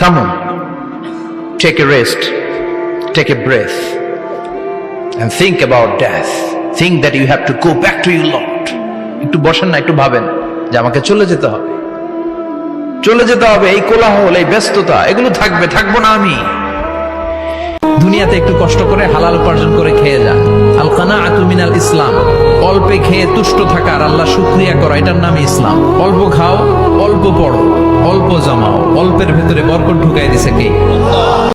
থামুন take a rest take a breath and think about death. Think that you have to go back to your Lord. একটু বসেন না, একটু ভাবেন যে আমাকে চলে যেতে হবে। চলে যেতে হবে এই কোলাহল, এই ব্যস্ততা, এগুলো থাকবে, থাকব না আমি। দুনিয়াতে একটু কষ্ট করে হালাল উপার্জন করে খেয়ে যান। আল কানা আতুমিনাল ইসলাম। অল্পে খেয়ে তুষ্ট থাকা আর আল্লাহ শুক্রিয়া করা, এটার নামই ইসলাম। অল্প খাও, অল্প পড়ো। অল্প জমাও অল্পের ভেতরে বরকত ঢুকাই দিছে কে?